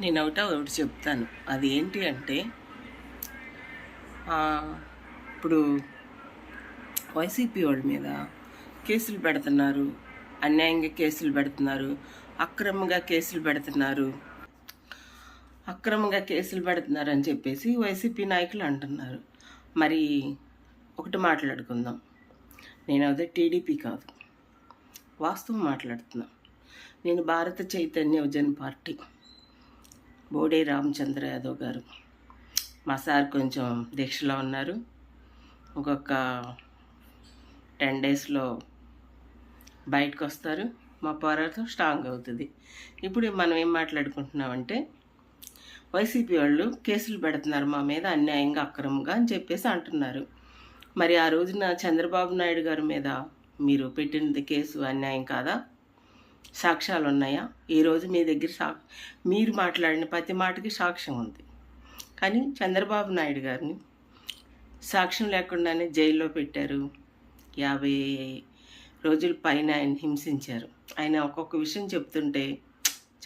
నేను ఒకట ఒకటి చెప్తాను. అది ఏంటి అంటే ఇప్పుడు వైసీపీ వాళ్ళ మీద కేసులు పెడుతున్నారు. అన్యాయంగా కేసులు పెడుతున్నారు. అక్రమంగా కేసులు పెడుతున్నారు. అక్రమంగా కేసులు పెడుతున్నారు అని చెప్పేసి వైసీపీ నాయకులు అంటున్నారు. మరి ఒకటి మాట్లాడుకుందాం. నేను అదే టీడీపీ కాదు. వాస్తవం మాట్లాడుతున్నా. నేను భారత చైతన్య జన్ పార్టీ. బోడే రామచంద్ర యాదవ్ గారు. మా సార్ కొంచెం దీక్షలో ఉన్నారు. ఇంకొక టెన్ డేస్లో బయటకు వస్తారు మా పోరాటం స్ట్రాంగ్ అవుతుంది. ఇప్పుడు మనం ఏం మాట్లాడుకుంటున్నామంటే వైసీపీ వాళ్ళు కేసులు పెడుతున్నారు మా మీద అన్యాయంగా అక్రమంగా అని చెప్పేసి అంటున్నారు. మరి ఆ రోజున చంద్రబాబు నాయుడు గారి మీద మీరు పెట్టినది కేసు అన్యాయం కాదా? సాక్ష్యాలు ఉన్నాయా ఈరోజు మీ దగ్గర సా మీరు మాట్లాడిన ప్రతి మాటకి సాక్ష్యం ఉంది. కానీ చంద్రబాబు నాయుడు గారిని సాక్ష్యం లేకుండానే జైల్లో పెట్టారు. యాభై రోజుల పైన ఆయన హింసించారు. ఆయన ఒక్కొక్క విషయం చెప్తుంటే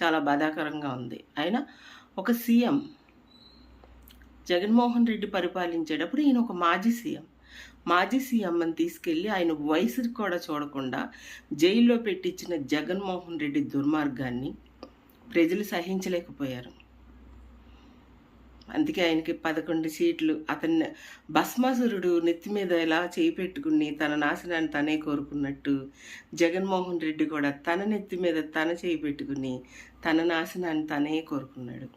చాలా బాధాకరంగా ఉంది. ఆయన ఒక సీఎం. జగన్మోహన్ రెడ్డి పరిపాలించేటప్పుడు ఈయన ఒక మాజీ సీఎం. మాజీ సీఎంని తీసుకెళ్ళి ఆయన వయసుని కూడా చూడకుండా జైల్లో పెట్టించిన జగన్మోహన్ రెడ్డి దుర్మార్గాన్ని ప్రజలు సహించలేకపోయారు. అందుకే ఆయనకి పదకొండు సీట్లు. అతన్ని భస్మాసురుడు నెత్తి మీద ఎలా చేయి పెట్టుకుని తన నాశనాన్ని తనే కోరుకున్నట్టు జగన్మోహన్ రెడ్డి కూడా తన నెత్తి మీద తన చేయి పెట్టుకుని తన నాశనాన్ని తనే కోరుకున్నాడు.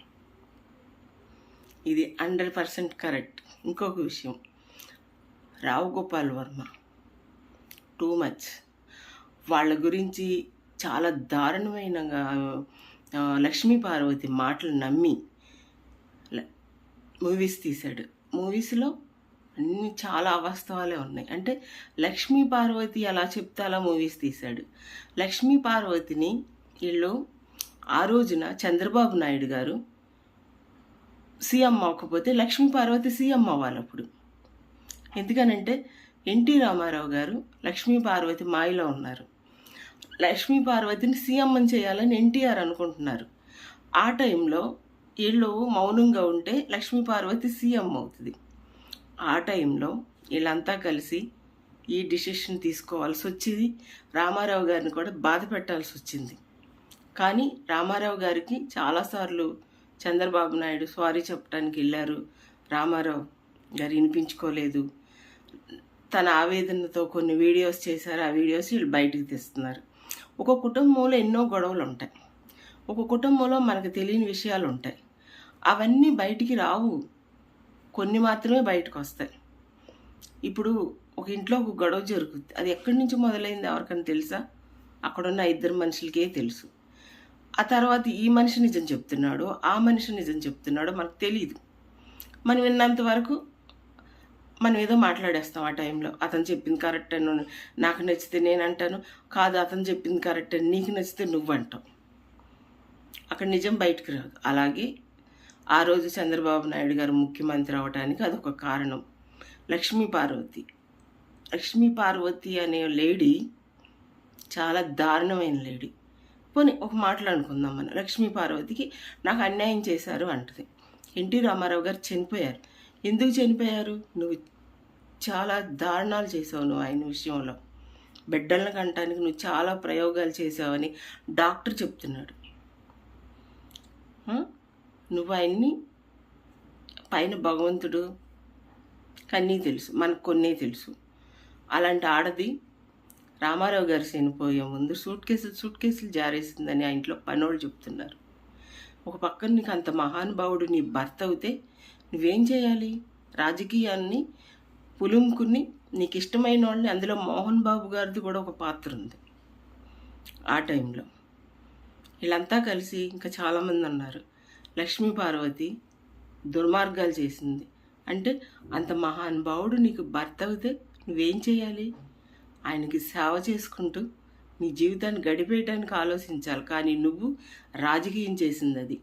ఇది హండ్రెడ్ పర్సెంట్ కరెక్ట్. ఇంకొక విషయం. రావు గోపాల్ వర్మ. Too much. వాళ్ళ గురించి చాలా దారుణమైన లక్ష్మీ పార్వతి మాటలు నమ్మి ల- మూవీస్ తీశాడు. మూవీస్లో అన్ని చాలా అవాస్తవాలే ఉన్నాయి. అంటే లక్ష్మీ పార్వతి అలా చెప్తే అలా మూవీస్ తీశాడు. లక్ష్మీ పార్వతిని వీళ్ళు ఆ రోజున చంద్రబాబు నాయుడు గారు సీఎం అవ్వకపోతే లక్ష్మీ పార్వతి సీఎం అవ్వాలి అప్పుడు. ఎందుకనంటే ఎన్టీ రామారావు గారు లక్ష్మీ పార్వతి మాయలో ఉన్నారు. లక్ష్మీ పార్వతిని సీఎం చేయాలని ఎన్టీఆర్ అనుకుంటున్నారు. ఆ టైంలో వీళ్ళు మౌనంగా ఉంటే లక్ష్మీ పార్వతి సీఎం అవుతుంది. ఆ టైంలో వీళ్ళంతా కలిసి ఈ డిసిషన్ తీసుకోవాల్సి వచ్చింది. రామారావు గారిని కూడా బాధ పెట్టాల్సి వచ్చింది. కానీ రామారావు గారికి చాలాసార్లు చంద్రబాబు నాయుడు సారీ చెప్పడానికి వెళ్ళారు. రామారావు గారు వినిపించుకోలేదు. తన ఆవేదనతో కొన్ని వీడియోస్ చేశారు. ఆ వీడియోస్ వీళ్ళు బయటికి తీస్తున్నారు. ఒక కుటుంబంలో ఎన్నో గొడవలు ఉంటాయి. ఒక కుటుంబంలో మనకు తెలియని విషయాలు ఉంటాయి. అవన్నీ బయటికి రావు. కొన్ని మాత్రమే బయటకు వస్తాయి. ఇప్పుడు ఒక ఇంట్లో ఒక గొడవ జరుగుతుంది అది ఎక్కడి నుంచి మొదలైంది ఎవరికైనా తెలుసా? అక్కడున్న ఇద్దరు మనుషులకే తెలుసు. ఆ తర్వాత ఈ మనిషి నిజం చెప్తున్నాడు ఆ మనిషి నిజం చెప్తున్నాడో మనకు తెలియదు మనం విన్నంత వరకు మనం ఏదో మాట్లాడేస్తాం ఆ టైంలో. అతను చెప్పింది కరెక్ట్ అని నాకు నచ్చితే నేను అంటాను కాదు అతను చెప్పింది కరెక్ట్ అని నీకు నచ్చితే నువ్వు అంటావు అక్కడ నిజం బయటకు రాదు. అలాగే ఆ రోజు చంద్రబాబు నాయుడు గారు ముఖ్యమంత్రి అవడానికి అదొక కారణం. లక్ష్మీ పార్వతి. లక్ష్మీ పార్వతి అనే లేడీ చాలా దారుణమైన లేడీ. పోనీ ఒక మాట్లాడుకుందాం మనం. లక్ష్మీ పార్వతికి నాకు అన్యాయం చేశారు అంటది. ఎన్టీ రామారావు గారు చనిపోయారు. ఎందుకు చనిపోయారు? నువ్వు చాలా దారుణాలు చేసావు నువ్వు ఆయన విషయంలో. బిడ్డలను కంటానికి నువ్వు చాలా ప్రయోగాలు చేసావని డాక్టర్ చెప్తున్నాడు. నువ్వు ఆయన్ని పైన భగవంతుడు కన్నీ తెలుసు మనకు కొన్నే తెలుసు. అలాంటి ఆడది రామారావు గారు చనిపోయే ముందు సూట్ కేసులు సూట్ కేసులు జారేసిందని ఆ ఇంట్లో పనోళ్ళు చెప్తున్నారు. ఒక పక్కన నీకు అంత మహానుభావుడు నీ భర్త అవుతే నువ్వేం చేయాలి? రాజకీయాన్ని పులుముకుని నీకు ఇష్టమైన వాళ్ళని అందులో మోహన్ బాబు గారిది కూడా ఒక పాత్ర ఉంది ఆ టైంలో. వీళ్ళంతా కలిసి ఇంకా చాలామంది ఉన్నారు. లక్ష్మీ పార్వతి దుర్మార్గాలు చేసింది. అంటే అంత మహానుభావుడు నీకు భర్త అవుతే నువ్వేం చేయాలి? ఆయనకి సేవ చేసుకుంటూ నీ జీవితాన్ని గడిపేయడానికి ఆలోచించాలి. కానీ నువ్వు రాజకీయం చేసింది అది.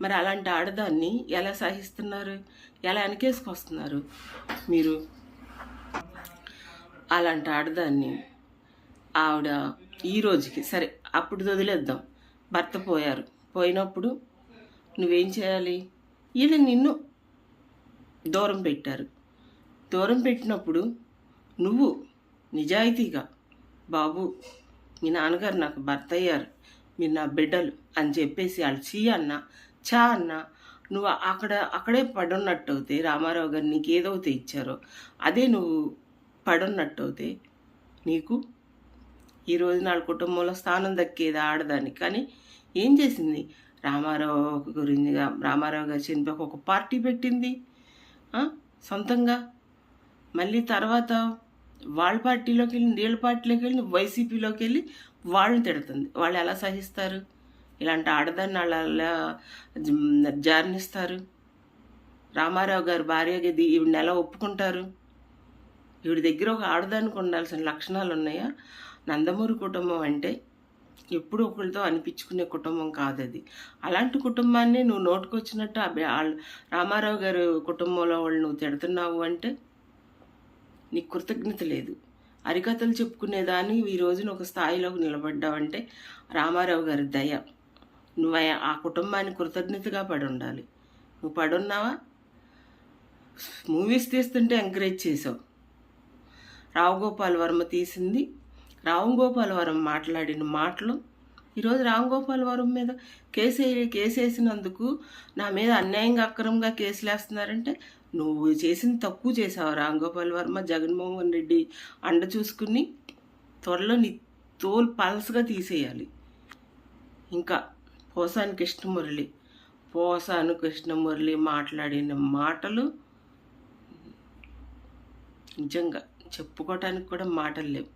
మరి అలాంటి ఆడదాన్ని ఎలా సహిస్తున్నారు? ఎలా వెనకేసుకొస్తున్నారు? మీరు అలాంటి ఆడదాన్ని ఆవిడ ఈ రోజుకి సరే అప్పుడు వదిలేద్దాం. భర్త పోయారు. పోయినప్పుడు నువ్వేం చేయాలి? వీళ్ళు నిన్ను దూరం పెట్టారు. దూరం పెట్టినప్పుడు నువ్వు నిజాయితీగా బాబు మీ నాన్నగారు నాకు భర్త అయ్యారు. మీరు నా బిడ్డలు అని చెప్పేసి వాళ్ళు చీ అన్న చా అన్న. నువ్వు అక్కడ అక్కడే పడున్నట్టు అవుతే రామారావు గారు నీకు ఏదైతే ఇచ్చారో అదే నువ్వు పడున్నట్టు అవుతే నీకు ఈరోజు నా కుటుంబంలో స్థానం దక్కేది ఆడదానికి. కానీ ఏం చేసింది? రామారావు గురించి రామారావు గారు చనిపోక ఒక పార్టీ పెట్టింది. సొంతంగా? మళ్ళీ తర్వాత వాళ్ళ పార్టీలోకి వెళ్ళి వీళ్ళ పార్టీలోకి వెళ్ళి వైసీపీలోకి వెళ్ళి వాళ్ళని తిడుతుంది. వాళ్ళు ఎలా సహిస్తారు? ఇలాంటి ఆడదాన్ని అలా జార్నిస్తారు. రామారావు గారు భార్యగా ఇది ఈవిడ ఎలా ఒప్పుకుంటారు. ఈవిడ దగ్గర ఒక ఆడదానికి ఉండాల్సిన లక్షణాలు ఉన్నాయా? నందమూరి కుటుంబం అంటే ఎప్పుడు ఒకరితో అనిపించుకునే కుటుంబం కాదు అది అలాంటి కుటుంబాన్ని నువ్వు నోటుకొచ్చినట్టు అబ్బాయి వాళ్ళు రామారావు గారు కుటుంబంలో వాళ్ళు నువ్వు తిడుతున్నావు అంటే నీకు కృతజ్ఞత లేదు. అరికథలు చెప్పుకునేదాన్ని ఈ రోజున ఒక స్థాయిలోకి నిలబడ్డావంటే రామారావు గారి దయ. నువ్వు ఆ- కుటుంబానికి కృతజ్ఞతగా పడి ఉండాలి నువ్వు పడున్నావా? మూవీస్ తీస్తుంటే ఎంకరేజ్ చేసావు రావు గోపాల్ వర్మ తీసింది. రావు గోపాల్ వర్మ మాట్లాడిన మాటలు ఈరోజు రామ్ గోపాల్ వర్మ మీద కేసు కేసు వేసినందుకు నా మీద అన్యాయంగా అక్రమంగా కేసులు వేస్తున్నారంటే నువ్వు చేసిన తక్కువ చేసావు రామ్ గోపాల్ వర్మ జగన్మోహన్ రెడ్డి అండ చూసుకుని త్వరలో నీ తోలు పలసగా తీసేయాలి. ఇంకా పోసాని కృష్ణమురళి. పోసాను కృష్ణమురళి మాట్లాడిన మాటలు నిజంగా చెప్పుకోవటానికి కూడా మాటలు లేవు.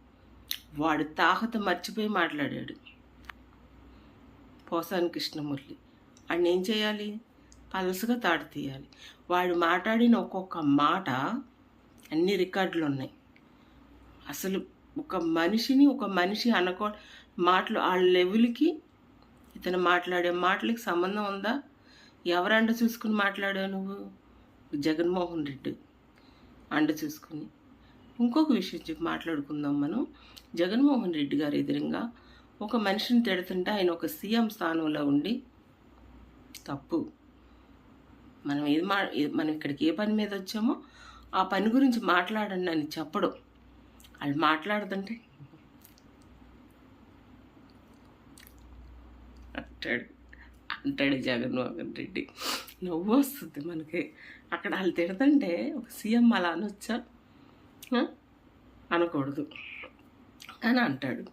వాడు తాహత మర్చిపోయి మాట్లాడాడు. పోసాని కృష్ణమురళి. ఆయన ఏం చేయాలి? పలసగా తాడు తీయాలి. వాడు మాట్లాడిన ఒక్కొక్క మాట అన్ని రికార్డులు ఉన్నాయి. అసలు ఒక మనిషిని ఒక మనిషి అనుకో మాటలు ఆ లెవెల్కి ఇతను మాట్లాడే మాటలకి సంబంధం ఉందా? ఎవరండ చూసుకుని మాట్లాడావు నువ్వు? జగన్మోహన్ రెడ్డి అండ చూసుకుని. ఇంకొక విషయం చెప్పి మాట్లాడుకుందాం మనం. జగన్మోహన్ రెడ్డి గారు ఎదురుగా ఒక మనిషిని తిడుతుంటే ఆయన ఒక సీఎం స్థానంలో ఉండి తప్పు. మనం ఏది మా మనం ఇక్కడికి ఏ పని మీద వచ్చామో ఆ పని గురించి మాట్లాడండి అని చెప్పడం. వాళ్ళు మాట్లాడుతుంటే అంటాడు. అంటాడు జగన్మోహన్ రెడ్డి. నవ్వు వస్తుంది మనకి. అక్కడ వాళ్ళు తిడతంటే ఒక సీఎం అలా అనొచ్చా? అనకూడదు. అని అంటాడు.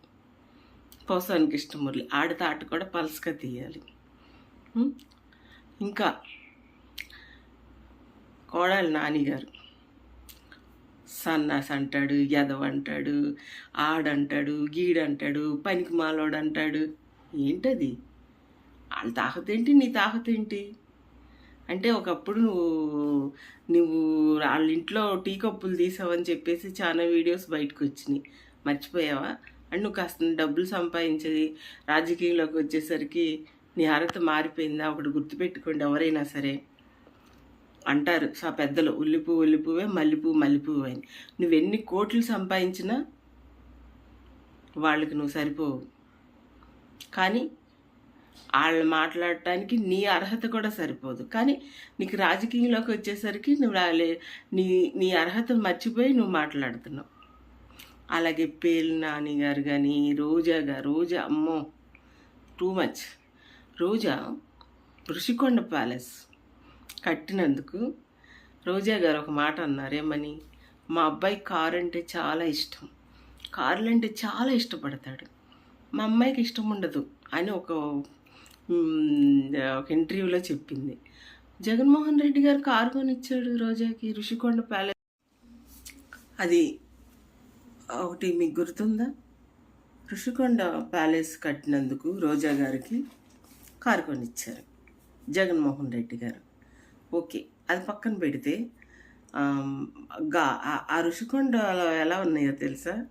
పోసాని కృష్ణమురళి ఆడితే ఆట కూడా పల్స్గా తీయాలి. ఇంకా కోడాలి నానిగారు సన్నాస్ అంటాడు యదవ్ అంటాడు ఆడంటాడు గీడంటాడు పనికి మాలోడు అంటాడు. ఏంటది? వాళ్ళ తాహతేంటి నీ తాహతేంటి అంటే ఒకప్పుడు నువ్వు నువ్వు వాళ్ళ ఇంట్లో టీ కప్పులు తీసావని చెప్పేసి చాలా వీడియోస్ బయటకు వచ్చినాయి మర్చిపోయావా? అండ్ నువ్వు కాస్త డబ్బులు సంపాదించేది రాజకీయంలోకి వచ్చేసరికి నీ అర్హత మారిపోయిందా? ఒకటి గుర్తుపెట్టుకోండి ఎవరైనా సరే. అంటారు సా పెద్దలు ఉల్లిపు ఉల్లిపువే మల్లెపూ మల్లెపువ్వు అని. నువ్వు ఎన్ని కోట్లు సంపాదించినా వాళ్ళకి నువ్వు సరిపోవు. కానీ వాళ్ళు మాట్లాడటానికి నీ అర్హత కూడా సరిపోదు. కానీ నీకు రాజకీయంలోకి వచ్చేసరికి నువ్వు వాళ్ళే- నీ నీ అర్హత మర్చిపోయి నువ్వు మాట్లాడుతున్నావు. అలాగే పేలు నాని గారు కానీ రోజా గారు రోజా అమ్మో too much. Roja Rushikonda palace కట్టినందుకు Roja గారు ఒక మాట అన్నారు ఏమని? మా అబ్బాయి కారు అంటే చాలా ఇష్టం. కార్లు అంటే చాలా ఇష్టపడతాడు. మా అమ్మాయికి ఇష్టం ఉండదు అని ఒక ఒక ఇంటర్వ్యూలో చెప్పింది. జగన్మోహన్ రెడ్డి గారు కారు కొనిచ్చాడు రోజాకి ఋషికొండ ప్యాలెస్. అది ఒకటి మీకు గుర్తుందా? ఋషికొండ ప్యాలెస్ కట్టినందుకు రోజా గారికి కారు కొనిచ్చారు జగన్మోహన్ రెడ్డి గారు. ఓకే అది పక్కన పెడితే గా ఆ- ఋషికొండలో ఎలా ఉన్నాయో తెలుసా?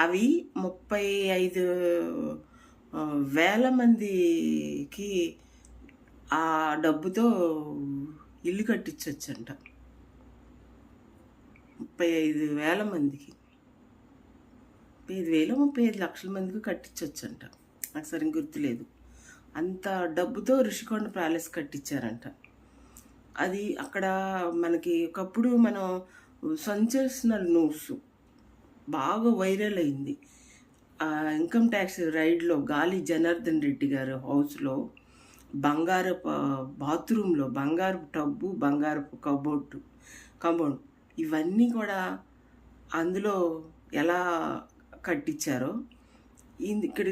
అవి ముప్పై ఐదు వేల మందికి ఆ డబ్బుతో ఇల్లు కట్టించవచ్చంట ముప్పై ఐదు వేల మందికి. ముప్పై ఐదు వేలు ముప్పై ఐదు లక్షల మందికి కట్టించవచ్చంట నాకు సరిగ్గా గుర్తులేదు. అంత డబ్బుతో ఋషికొండ ప్యాలెస్ కట్టించారంట. అది అక్కడ మనకి ఒకప్పుడు మనం సెన్సేషనల్ న్యూస్. బాగా వైరల్ అయింది. ఇన్కమ్ ట్యాక్స్ రైడ్లో గాలి జనార్దన్ రెడ్డి గారు హౌస్లో బంగారపు బాత్రూంలో బంగారు టబ్బు బంగారపు కబోర్డు కబోర్డ్ ఇవన్నీ కూడా అందులో ఎలా కట్టించారో ఇది ఇక్కడ